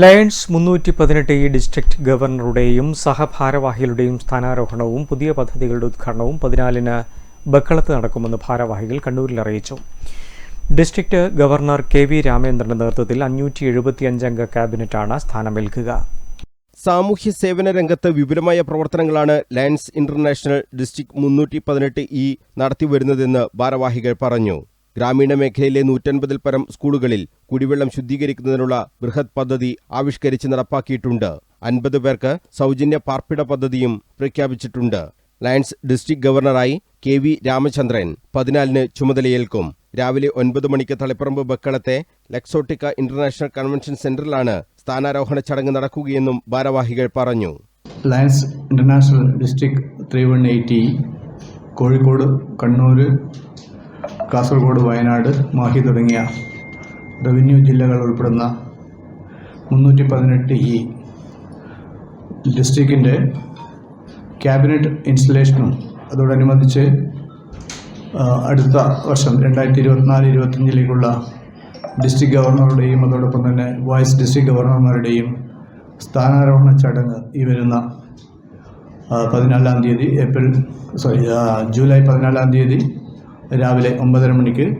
Lions മുന്നൂറ്റി പതിനെട്ട് E district ഗവർണറുടെയും സഹഭാരവാഹികളുടെയും സ്ഥാനാരോഹണവും പുതിയ പദ്ധതികളുടെ ഉദ്ഘാടനവും പതിനാലിന് ബക്കളത്ത് നടക്കുമെന്ന് ഭാരവാഹികൾ കണ്ണൂരിൽ അറിയിച്ചു. ഡിസ്ട്രിക്ട് ഗവർണർ കെ വി രാമേന്ദ്രന്റെ നേതൃത്വത്തിൽ അഞ്ഞൂറ്റി എഴുപത്തിയഞ്ചംഗ ക്യാബിനറ്റാണ് സ്ഥാനമേൽക്കുക. സാമൂഹ്യ സേവന രംഗത്ത് വിപുലമായ പ്രവർത്തനങ്ങളാണ് ലയൺസ് ഇന്റർനാഷണൽ ഡിസ്ട്രിക്ട് മുന്നൂറ്റി പതിനെട്ട് ഇ നടത്തിവരുന്നതെന്ന് ഭാരവാഹികൾ പറഞ്ഞു. ഗ്രാമീണ മേഖലയിലെ നൂറ്റൻപതിൽ പരം സ്കൂളുകളിൽ കുടിവെള്ളം ശുദ്ധീകരിക്കുന്നതിനുള്ള ബൃഹത് പദ്ധതി ആവിഷ്കരിച്ച് നടപ്പാക്കിയിട്ടുണ്ട്. അൻപത് പേർക്ക് സൗജന്യ പാർപ്പിട പദ്ധതിയും പ്രഖ്യാപിച്ചിട്ടുണ്ട്. ലയൺസ് ഡിസ്ട്രിക്ട് ഗവർണറായി കെ വി രാമചന്ദ്രൻ പതിനാലിന് ചുമതലയേൽക്കും. രാവിലെ ഒൻപത് മണിക്ക് തളിപ്പറമ്പ് ബക്കളത്തെ ലെക്സോട്ടിക്ക ഇന്റർനാഷണൽ കൺവെൻഷൻ സെന്ററിലാണ് സ്ഥാനാരോഹണ ചടങ്ങ് നടക്കുകയെന്നും ഭാരവാഹികൾ പറഞ്ഞു. Lions international district three Kozhikode Kannur Kasaragod Wayanad Mahe തുടങ്ങിയ റവന്യൂ ജില്ലകൾ ഉൾപ്പെടുന്ന മുന്നൂറ്റി പതിനെട്ട് ഇ ഡിസ്ട്രിക്റ്റിന്റെ ക്യാബിനറ്റ് ഇൻസ്റ്റലേഷനും അതോടനുബന്ധിച്ച് അടുത്ത വർഷം രണ്ടായിരത്തി ഇരുപത്തിനാല് ഇരുപത്തഞ്ചിലേക്കുള്ള ഡിസ്ട്രിക്ട് ഗവർണറുടെയും അതോടൊപ്പം തന്നെ വൈസ് ഡിസ്ട്രിക്ട് ഗവർണർമാരുടെയും സ്ഥാനാരോഹണ ചടങ്ങ് ഈ വരുന്ന പതിനാലാം തീയതി ഏപ്രിൽ സോറി ജൂലൈ പതിനാലാം തീയതി രാവിലെ ഒമ്പതര മണിക്ക്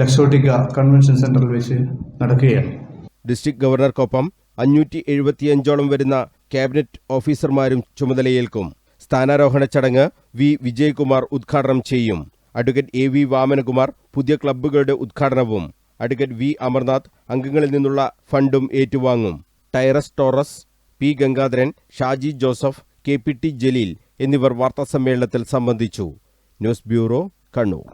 ലക്സോട്ടിക്ക കൺവെൻഷൻ സെന്ററിൽ വെച്ച് നടക്കുകയാണ്. ഡിസ്ട്രിക്ട് ഗവർണർക്കൊപ്പം അഞ്ഞൂറ്റി എഴുപത്തിയഞ്ചോളം വരുന്ന ക്യാബിനറ്റ് ഓഫീസർമാരും ചുമതലയേൽക്കും. സ്ഥാനാരോഹണ ചടങ്ങ് വി. വിജയകുമാർ ഉദ്ഘാടനം ചെയ്യും. Advocate A. വി. വാമനകുമാർ പുതിയ ക്ലബ്ബുകളുടെ ഉദ്ഘാടനവും അഡ്വക്കേറ്റ് വി. അമർനാഥ് അംഗങ്ങളിൽ നിന്നുള്ള ഫണ്ടും ഏറ്റുവാങ്ങും. ടൈറസ് Taurus P. Gangadharan Shaji Joseph K. P. T. Jaleel എന്നിവർ വാർത്താസമ്മേളനത്തിൽ സംബന്ധിച്ചു. News bureau Kannur